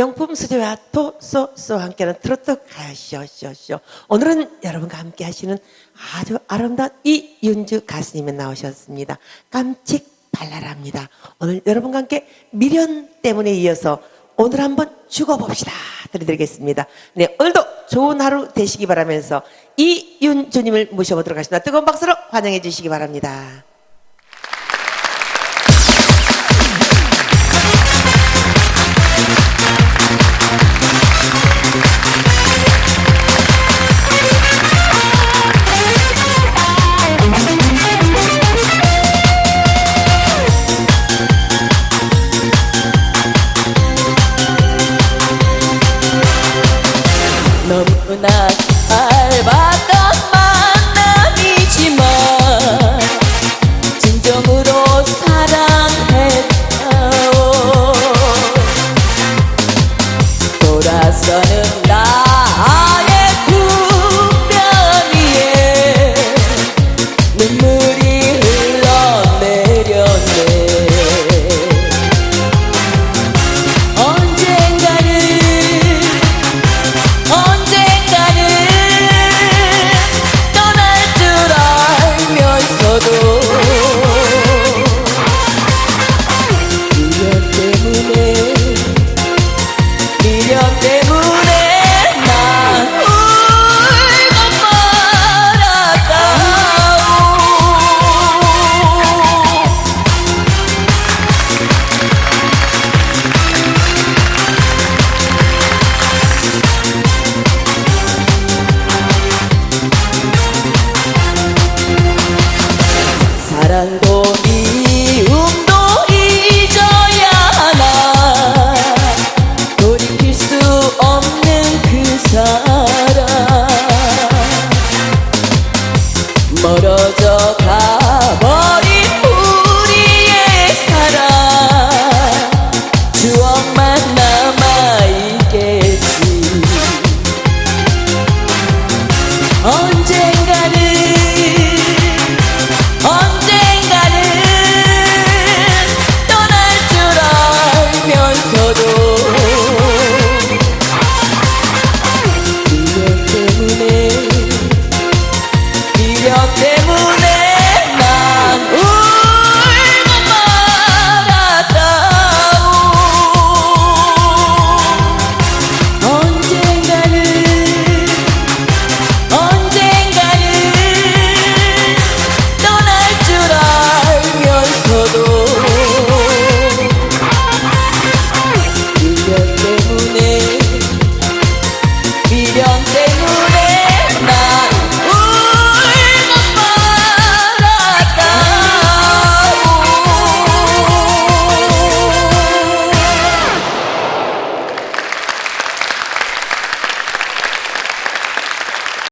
명품 수제와 도소소와 함께하는 트로트 가요 쇼쇼쇼. 오늘은 여러분과 함께 하시는 아주 아름다운 이윤주 가수님이 나오셨습니다. 깜찍 발랄합니다. 오늘 여러분과 함께 미련 때문에 이어서 오늘 한번 죽어봅시다. 드리겠습니다. 네, 오늘도 좋은 하루 되시기 바라면서 이윤주님을 모셔보도록 하겠습니다. 뜨거운 박수로 환영해 주시기 바랍니다. Não 사랑도 미움도 잊어야 하나? 돌이킬 수 없는 그 사랑. 멀어져 가 your day.